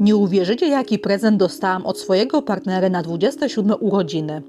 Nie uwierzycie, jaki prezent dostałam od swojego partnera na 27 urodziny.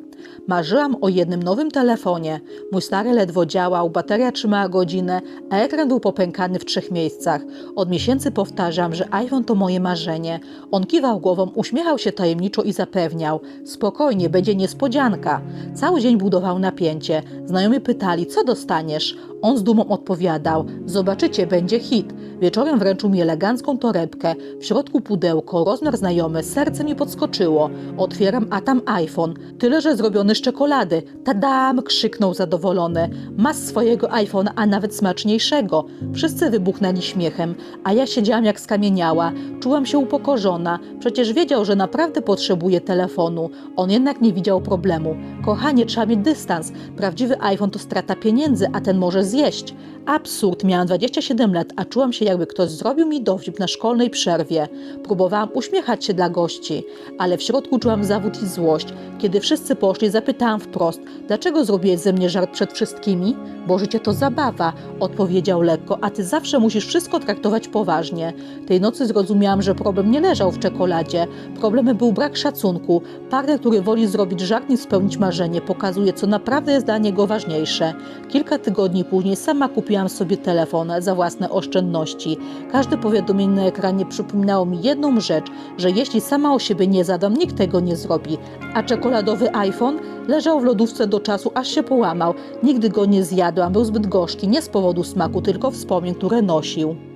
Marzyłam o jednym nowym telefonie. Mój stary ledwo działał, bateria trzymała godzinę, a ekran był popękany w trzech miejscach. Od miesięcy powtarzam, że iPhone to moje marzenie. On kiwał głową, uśmiechał się tajemniczo i zapewniał: Spokojnie, będzie niespodzianka. Cały dzień budował napięcie. Znajomi pytali: Co dostaniesz? On z dumą odpowiadał: Zobaczycie, będzie hit. Wieczorem wręczył mi elegancką torebkę, w środku pudełko, rozmiar znajomy, serce mi podskoczyło. Otwieram, a tam iPhone, tyle że zrobiony czekolady. Tadam! krzyknął zadowolony. Masz swojego iPhone'a, a nawet smaczniejszego. Wszyscy wybuchnęli śmiechem, a ja siedziałam jak skamieniała. Czułam się upokorzona. Przecież wiedział, że naprawdę potrzebuje telefonu. On jednak nie widział problemu. Kochanie, trzeba mieć dystans. Prawdziwy iPhone to strata pieniędzy, a ten może zjeść. Absurd, miałam 27 lat, a czułam się jakby ktoś zrobił mi dowcip na szkolnej przerwie. Próbowałam uśmiechać się dla gości, ale w środku czułam zawód i złość. Kiedy wszyscy poszli, zapytałam wprost, dlaczego zrobiłeś ze mnie żart przed wszystkimi? Bo życie to zabawa, odpowiedział lekko, a ty zawsze musisz wszystko traktować poważnie. Tej nocy zrozumiałam, że problem nie leżał w czekoladzie. Problemem był brak szacunku. Partner, który woli zrobić żart niż spełnić marzenie, pokazuje, co naprawdę jest dla niego ważniejsze. Kilka tygodni później sama kupiłam sobie telefon za własne oszczędności. Każde powiadomienie na ekranie przypominało mi jedną rzecz, że jeśli sama o siebie nie zadam, nikt tego nie zrobi. A czekoladowy iPhone leżał w lodówce do czasu, aż się połamał. Nigdy go nie zjadłam, był zbyt gorzki, nie z powodu smaku, tylko wspomnień, które nosił.